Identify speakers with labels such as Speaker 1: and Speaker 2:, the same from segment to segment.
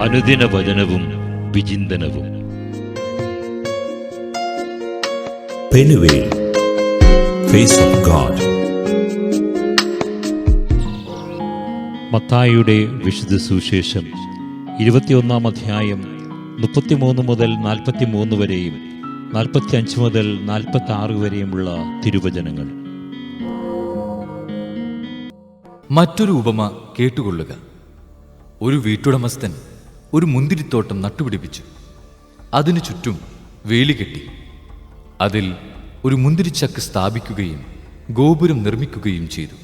Speaker 1: അനുദിന വചനവും വിചിന്തനവും.
Speaker 2: Penuel, Face of God.
Speaker 1: മത്തായിയുടെ വിശുദ്ധ സുവിശേഷം ഇരുപത്തിയൊന്നാം അധ്യായം മുപ്പത്തിമൂന്ന് മുതൽ നാൽപ്പത്തിമൂന്ന് വരെയും നാൽപ്പത്തിയഞ്ച് മുതൽ നാൽപ്പത്തി ആറ് വരെയുമുള്ള തിരുവചനങ്ങൾ.
Speaker 3: മറ്റൊരു ഉപമ കേട്ടുകൊള്ളുക. ഒരു വീട്ടുടമസ്ഥൻ ഒരു മുന്തിരിത്തോട്ടം നട്ടുപിടിപ്പിച്ചു. അതിനു ചുറ്റും വേലി കെട്ടി. അതിൽ ഒരു മുന്തിരിച്ചക്ക് സ്ഥാപിക്കുകയും ഗോപുരം നിർമ്മിക്കുകയും ചെയ്തു.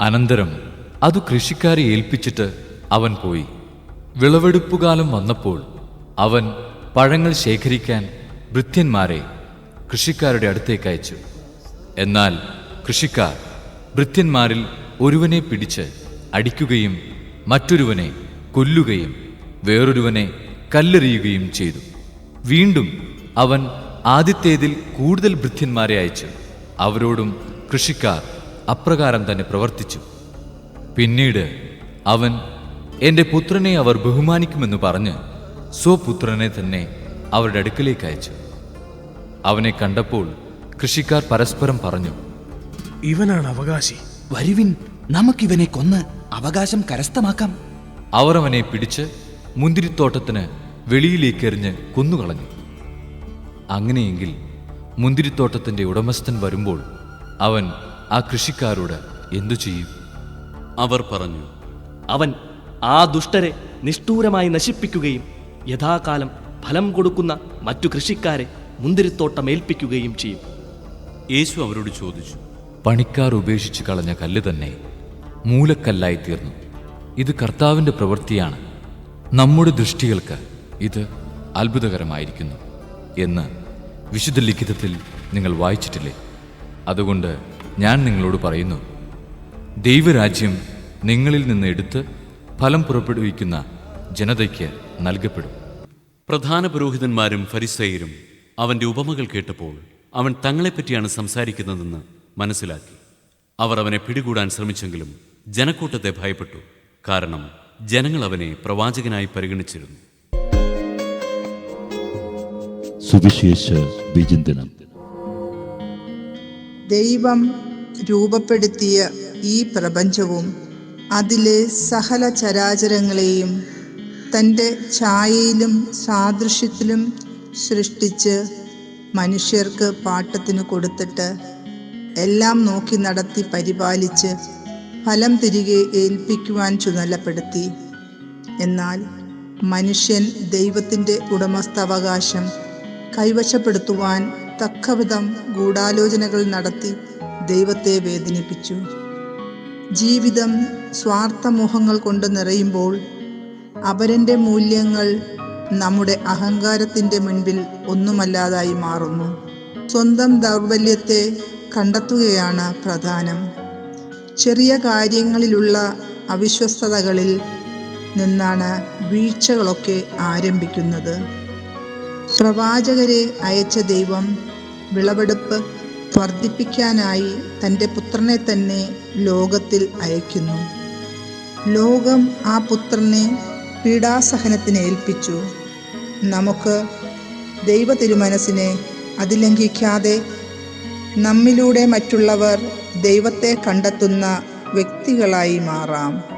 Speaker 3: അനന്തരം അത് കൃഷിക്കാരെ ഏൽപ്പിച്ചിട്ട് അവൻ പോയി. വിളവെടുപ്പുകാലം വന്നപ്പോൾ അവൻ പഴങ്ങൾ ശേഖരിക്കാൻ ഭൃത്യന്മാരെ കൃഷിക്കാരുടെ അടുത്തേക്ക് അയച്ചു. എന്നാൽ കൃഷിക്കാർ ഭൃത്യന്മാരിൽ ഒരുവനെ പിടിച്ച് അടിക്കുകയും മറ്റൊരുവനെ കൊല്ലുകയും വേറൊരുവനെ കല്ലെറിയുകയും ചെയ്തു. വീണ്ടും അവൻ ആദ്യത്തേതിൽ കൂടുതൽ ഭൃത്യന്മാരെ അയച്ചു. അവരോടും കൃഷിക്കാർ അപ്രകാരം തന്നെ പ്രവർത്തിച്ചു. പിന്നീട് അവൻ എന്റെ പുത്രനെ അവർ ബഹുമാനിക്കുമെന്ന് പറഞ്ഞ് സ്വപുത്രനെ തന്നെ അവരുടെ അടുക്കലേക്ക് അയച്ചു. അവനെ കണ്ടപ്പോൾ കൃഷിക്കാർ പരസ്പരം പറഞ്ഞു
Speaker 4: ഇവനാണ് അവകാശി.
Speaker 5: വരുവിൻ നമുക്കിവനെ കൊന്ന് അവകാശം കരസ്ഥമാക്കാം.
Speaker 3: അവർ അവനെ പിടിച്ച് മുന്തിരിത്തോട്ടത്തിന് വെളിയിലേക്കെറിഞ്ഞ് കൊന്നുകളഞ്ഞു. അങ്ങനെയെങ്കിൽ മുന്തിരിത്തോട്ടത്തിന്റെ ഉടമസ്ഥൻ വരുമ്പോൾ അവൻ ആ കൃഷിക്കാരോട് എന്തു ചെയ്യും?
Speaker 6: അവർ പറഞ്ഞു
Speaker 7: അവൻ ആ ദുഷ്ടരെ നിഷ്ഠൂരമായി നശിപ്പിക്കുകയും യഥാകാലം ഫലം കൊടുക്കുന്ന മറ്റു കൃഷിക്കാരെ മുന്തിരിത്തോട്ടം ഏൽപ്പിക്കുകയും ചെയ്യും.
Speaker 6: യേശു അവരോട് ചോദിച്ചു
Speaker 3: പണിക്കാർ ഉപേക്ഷിച്ച് കളഞ്ഞ കല്ല് തന്നെ മൂലക്കല്ലായി തീർന്നു. ഇത് കർത്താവിന്റെ പ്രവൃത്തിയാണ്. നമ്മുടെ ദൃഷ്ടികൾക്ക് ഇത് അത്ഭുതകരമായിരിക്കുന്നു എന്ന് വിശുദ്ധ ലിഖിതത്തിൽ നിങ്ങൾ വായിച്ചിട്ടില്ലേ? അതുകൊണ്ട് ഞാൻ നിങ്ങളോട് പറയുന്നു ദൈവരാജ്യം നിങ്ങളിൽ നിന്ന് എടുത്ത് ഫലം പുറപ്പെടുവിക്കുന്ന ജനതയ്ക്ക് നൽകപ്പെടും.
Speaker 6: പ്രധാന പുരോഹിതന്മാരും ഫരിസയരും അവന്റെ ഉപമകൾ കേട്ടപ്പോൾ അവൻ തങ്ങളെപ്പറ്റിയാണ് സംസാരിക്കുന്നതെന്ന് മനസ്സിലാക്കി. അവർ അവനെ പിടികൂടാൻ ശ്രമിച്ചെങ്കിലും ജനക്കൂട്ടത്തെ ഭയപ്പെട്ടു. കാരണം ജനങ്ങൾ അവനെ പ്രവാചകനായി പരിഗണിച്ചിരുന്നു.
Speaker 1: സുവിശേഷ വിചിന്തനം.
Speaker 8: ദൈവം രൂപപ്പെടുത്തിയ ഈ പ്രപഞ്ചവും അതിലെ സകല ചരാചരങ്ങളെയും തന്റെ ഛായയിലും സാദൃശ്യത്തിലും സൃഷ്ടിച്ച് മനുഷ്യർക്ക് പാട്ടത്തിന് കൊടുത്തിട്ട് എല്ലാം നോക്കി നടത്തി പരിപാലിച്ച് ഫലം തിരികെ ഏൽപ്പിക്കുവാൻ ചുമതലപ്പെടുത്തി. എന്നാൽ മനുഷ്യൻ ദൈവത്തിന്റെ ഉടമസ്ഥാവകാശം കൈവശപ്പെടുത്തുവാൻ തക്കവിധം ഗൂഢാലോചനകൾ നടത്തി ദൈവത്തെ വേദനിപ്പിച്ചു. ജീവിതം സ്വാർത്ഥമോഹങ്ങൾ കൊണ്ട് നിറയുമ്പോൾ അവരന്റെ മൂല്യങ്ങൾ നമ്മുടെ അഹങ്കാരത്തിന്റെ മുൻപിൽ ഒന്നുമല്ലാതായി മാറുന്നു. സ്വന്തം ദൗർബല്യത്തെ കണ്ടെത്തുകയാണ് പ്രധാനം. ചെറിയ കാര്യങ്ങളിലുള്ള അവിശ്വസ്തതകളിൽ നിന്നാണ് വീഴ്ചകളൊക്കെ ആരംഭിക്കുന്നത്. പ്രവാചകരെ അയച്ച ദൈവം വിളവെടുപ്പ് വർദ്ധിപ്പിക്കാനായി തന്റെ പുത്രനെ തന്നെ ലോകത്തിൽ അയക്കുന്നു ലോകം ആ പുത്രനെ പീഡാസഹനത്തിന് ഏൽപ്പിച്ചു. നമുക്ക് ദൈവ തിരുമനസിനെ അതിലംഘിക്കാതെ നമ്മിലൂടെ മറ്റുള്ളവർ ദൈവത്തെ കണ്ടെത്തുന്ന വ്യക്തികളായി മാറാം.